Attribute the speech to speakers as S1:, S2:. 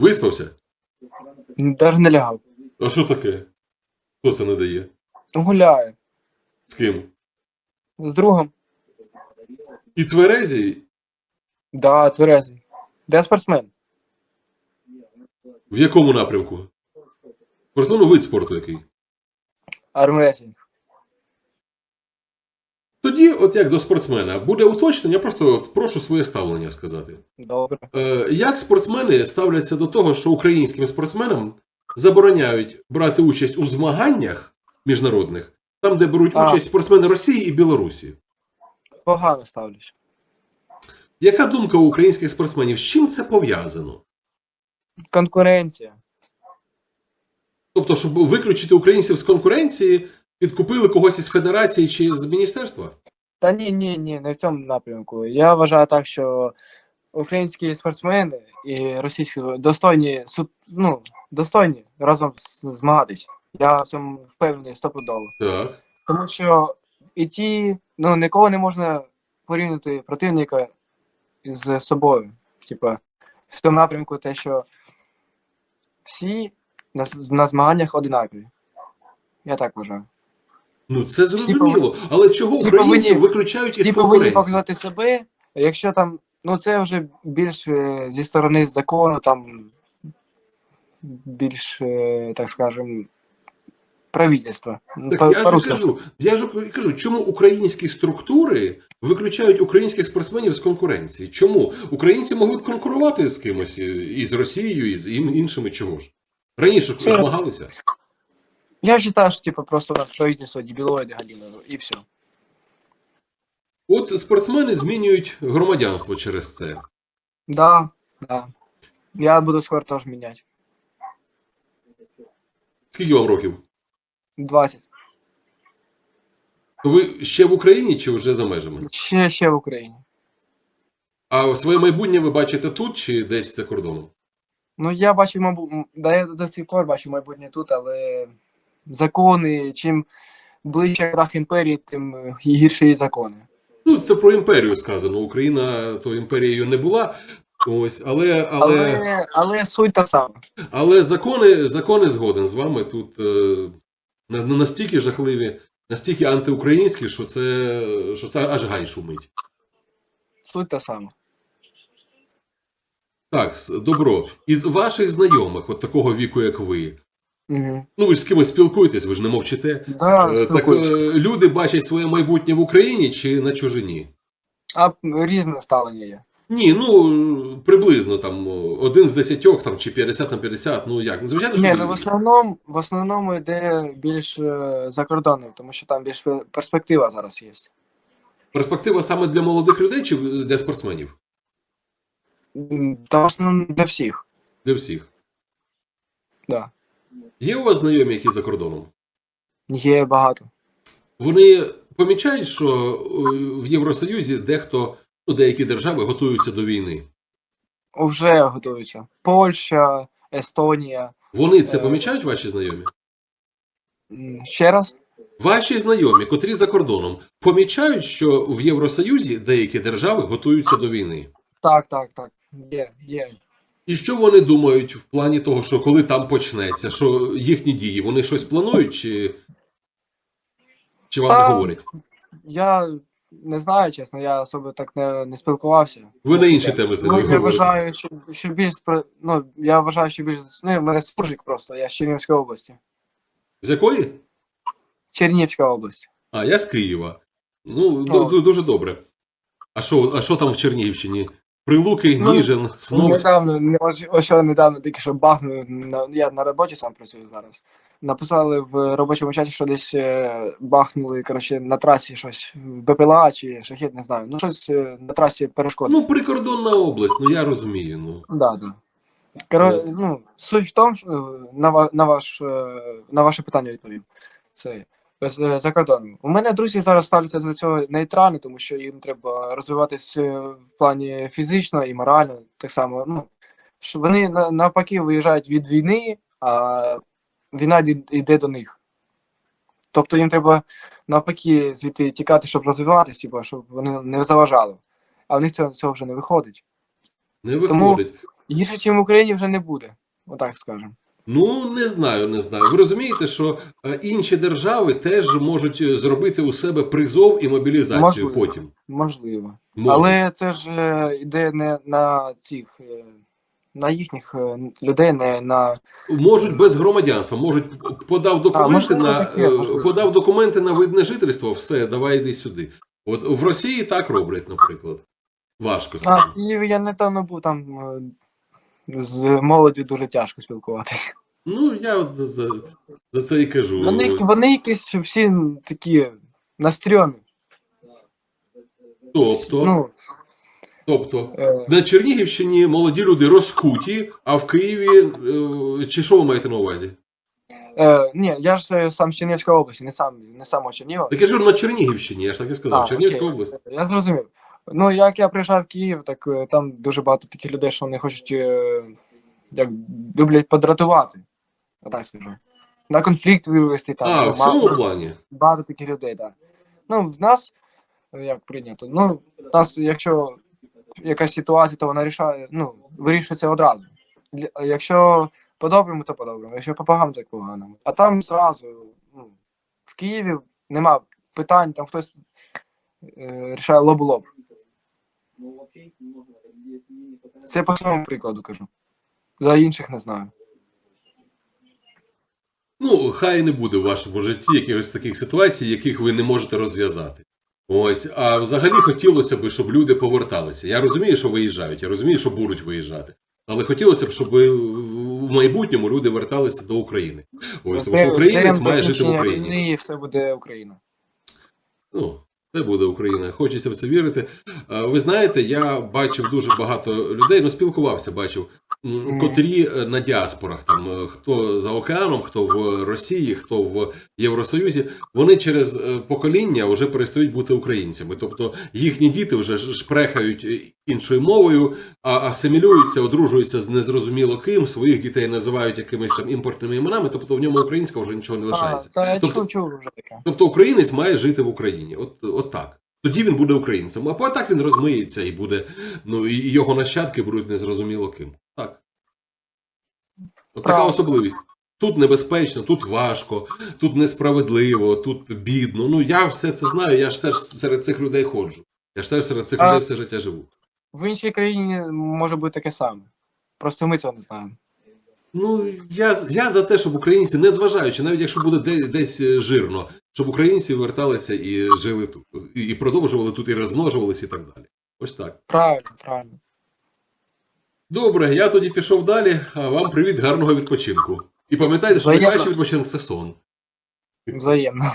S1: Виспався?
S2: Даже не лягав.
S1: А що таке? Хто це не дає?
S2: Гуляю.
S1: З ким?
S2: З другом.
S1: І тверезі,
S2: Да, тверезий. Де спортсмен?
S1: в якому напрямку? Спортсмену вид спорту який?
S2: Армресінг.
S1: Тоді, от як до спортсмена, буде уточнення, просто от прошу своє ставлення сказати.
S2: Добре.
S1: Е, як спортсмени ставляться до того, що українським спортсменам забороняють брати участь у змаганнях міжнародних, там, де беруть
S2: А.
S1: участь спортсмени Росії і Білорусі?
S2: Погано ставлюсь.
S1: Яка думка у українських спортсменів? З чим це пов'язано?
S2: Конкуренція.
S1: Тобто, щоб виключити українців з конкуренції, підкупили когось із федерації чи з міністерства?
S2: Та ні, ні, ні, не в цьому напрямку. Я вважаю так, що українські спортсмени і російські достойні ну, достойні разом змагатись. Я в цьому впевнений стопудово.
S1: Так.
S2: Тому що і ті, ну ніколи не можна порівняти противника з собою. Типа, в тому напрямку те, що всі на, на змаганнях одинакові. Я так вважаю.
S1: Ну це зрозуміло. Але чого
S2: всі
S1: українців
S2: повинні-
S1: виключають із
S2: Всі повинні
S1: конкуренції?
S2: показати себе, якщо там, ну це вже більш е, зі сторони закону, там більш, е, так скажем, правительства.
S1: Так
S2: По-
S1: я ж і
S2: по-русски.
S1: кажу, я ж і кажу, чому українські структури виключають українських спортсменів з конкуренції? Чому українці могли б конкурувати з кимось е, і з Росією, і з ін- іншими чого ж? Раніше ж
S2: Це-
S1: змагалися.
S2: Я считаю, что типа просто нас правительство дебилоиды галимое, и все.
S1: От спортсмени змінюють громадянство через це.
S2: Да, да. Я буду скоро тоже менять.
S1: Скільки вам років?
S2: 20.
S1: Ви ще в Україні чи вже за межами?
S2: Ще, ще в Україні.
S1: А своє майбутнє ви бачите тут чи десь за кордоном?
S2: Ну, я бачу, мабуть, да я до сих пор бачу майбутнє тут, але закони, чим ближче крах імперії, тим е, і закони.
S1: Ну, це про імперію сказано. Україна то імперією не була. Ось, але, але,
S2: Але, але суть та сама.
S1: але закони, закони згоден з вами тут е, на- на- настільки жахливі, настільки антиукраїнські, що це, що це аж гай шумить.
S2: Суть та сама.
S1: Так, добро. Із ваших знайомих, от такого віку, як ви,
S2: Угу.
S1: ну ви ж з кимось спілкуєтесь, ви ж не мовчите.
S2: Да,
S1: так е, люди бачать своє майбутнє в Україні чи на чужині?
S2: А різне ставлення є.
S1: Ні, ну приблизно там один з десятьох там, чи 50 на 50, ну як? Звичайно, що
S2: Ні, ну в основному, в основному йде більш е, за кордоном, тому що там більш перспектива зараз є.
S1: перспектива саме для молодих людей чи для спортсменів?
S2: Та в основному для всіх.
S1: Для всіх.
S2: Да.
S1: Є у вас знайомі, які за кордоном?
S2: Є багато.
S1: Вони помічають, що е, в Євросоюзі дехто, ну деякі держави готуються до війни.
S2: Вже готуються. Польща, Естонія.
S1: Вони це
S2: Е.
S1: помічають, ваші знайомі?
S2: Ще раз.
S1: Ваші знайомі, котрі за кордоном, помічають, що в Євросоюзі деякі держави готуються до війни.
S2: Так, так, так. Є, є.
S1: І що вони думають в плані того, що коли там почнеться, що їхні дії, вони щось планують, чи, чи вам
S2: Та-
S1: не говорять?
S2: Я не знаю, чесно, я особо так не, не спілкувався.
S1: Ви на інші теми з ними
S2: Ну, я вважаю, що, що більш ну, я вважаю, що більш. Ну, в мене суржик просто, я з Чернігівської області.
S1: З якої?
S2: Чернігівська область.
S1: А, я з Києва. Ну, ду- дуже добре. А що, а що там в Чернігівщині? Прилуки,
S2: Ну,
S1: Ніжин,
S2: Ну,
S1: Сновськ.
S2: недавно, не- ось, ось недавно тільки що бахнули, на, я на роботі сам працюю зараз. Написали в робочому чаті, що десь е, бахнули, коротше, на трасі щось БПЛА чи шахет, не знаю. Ну, щось е, на трасі перешкоди.
S1: Ну, прикордонна область, ну я розумію. Ну.
S2: Да, да. Коро...
S1: От.
S2: Ну, суть в тому, що, е, на, ваш, на ваше питання відповім. Це за кордоном. У мене друзі зараз ставляться до цього нейтрально, тому що їм треба розвиватись е, в плані фізично і морально. Так само, ну, що вони навпаки виїжджають від війни, а війна йде- до них. Тобто їм треба навпаки звідти тікати, щоб розвиватися, типу, щоб вони не заважали. А в них цього, цього вже не виходить.
S1: Не
S2: Тому- Гірше, ніж в Україні, вже не буде. Отак скажемо.
S1: Ну, не знаю, не знаю. Ви розумієте, що е, інші держави теж можуть е, зробити у себе призов і мобілізацію
S2: Можливо.
S1: потім.
S2: Можливо.
S1: Можуть.
S2: Але це ж е, йде не на цих. е, На їхніх е, людей, не на
S1: Можуть без громадянства, можуть подав документи
S2: можливо,
S1: на
S2: таке,
S1: е, подав документи на видне жительство, все, давай йди сюди. От в Росії так роблять, наприклад. Важко цим.
S2: А Києві я недавно був там е, з молоддю дуже тяжко спілкуватися.
S1: Ну, я от за, за, за це і кажу.
S2: Вони, вони якісь всі такі на стрьомі.
S1: Тобто,
S2: Ну,
S1: тобто,
S2: е,
S1: на Чернігівщині молоді люди розкуті, а в Києві е, чи що ви маєте на увазі?
S2: е, ні, я ж е, сам з Чернігівської області, не сам не самого Чернігова.
S1: Так я ж на Чернігівщині, я ж так і сказав,
S2: А,
S1: Чернігівська
S2: окей.
S1: область.
S2: Я зрозумів. Ну, як я приїжджав в Київ, так е, там дуже багато таких людей, що вони хочуть е, як люблять подратувати. Отак скажу. На конфлікт вивести там.
S1: А, в цьому плані.
S2: Багато таких людей, так. Ну, в нас як прийнято. Ну, в нас, якщо якась ситуація, то вона рішає, ну, вирішується одразу. Якщо по-доброму, то по-доброму, якщо по-поганому, то по-поганому. А там зразу, ну, в Києві нема питань, там хтось е, рішає лоб у лоб. Це по своєму прикладу кажу. За інших не знаю.
S1: Ну, хай не буде в вашому житті якихось таких ситуацій, яких ви не можете розв'язати. Ось, а взагалі хотілося б, щоб люди поверталися. Я розумію, що виїжджають, я розумію, що будуть виїжджати. Але хотілося б, щоб в майбутньому люди верталися до України. Ось, тому що українець має жити в Україні.
S2: І все буде Україна.
S1: Ну, це буде Україна. Хочеться в це вірити. Ви знаєте, я бачив дуже багато людей, ну спілкувався, бачив, котрі е, на діаспорах, там е, хто за океаном, хто в Росії, хто в Євросоюзі, вони через е, покоління вже перестають бути українцями. Тобто їхні діти вже шпрехають іншою мовою, а асимілюються, одружуються з незрозуміло ким, своїх дітей називають якимись там імпортними іменами, тобто в ньому українського вже нічого не лишається. Тобто-. Тобто українець має жити в Україні. От, от так. Тоді він буде українцем. А так він розмиється і буде. Ну і його нащадки будуть незрозуміло ким. Так. От така особливість. Тут небезпечно, тут важко, тут несправедливо, тут бідно. Ну я все це знаю, я ж теж серед цих людей ходжу. Я ж теж серед цих
S2: А-
S1: людей все життя живу.
S2: В іншій країні може бути таке саме. Просто ми цього не знаємо.
S1: Ну, я, я за те, щоб українці, не зважаючи, навіть якщо буде де, десь е, жирно, щоб українці верталися і жили тут, і, і продовжували тут, і розмножувалися, і так далі. Ось так.
S2: Правильно, правильно.
S1: Добре, я тоді пішов далі, а вам привіт, гарного відпочинку. І пам'ятайте, що найкращий відпочинок це сон.
S2: Взаємно.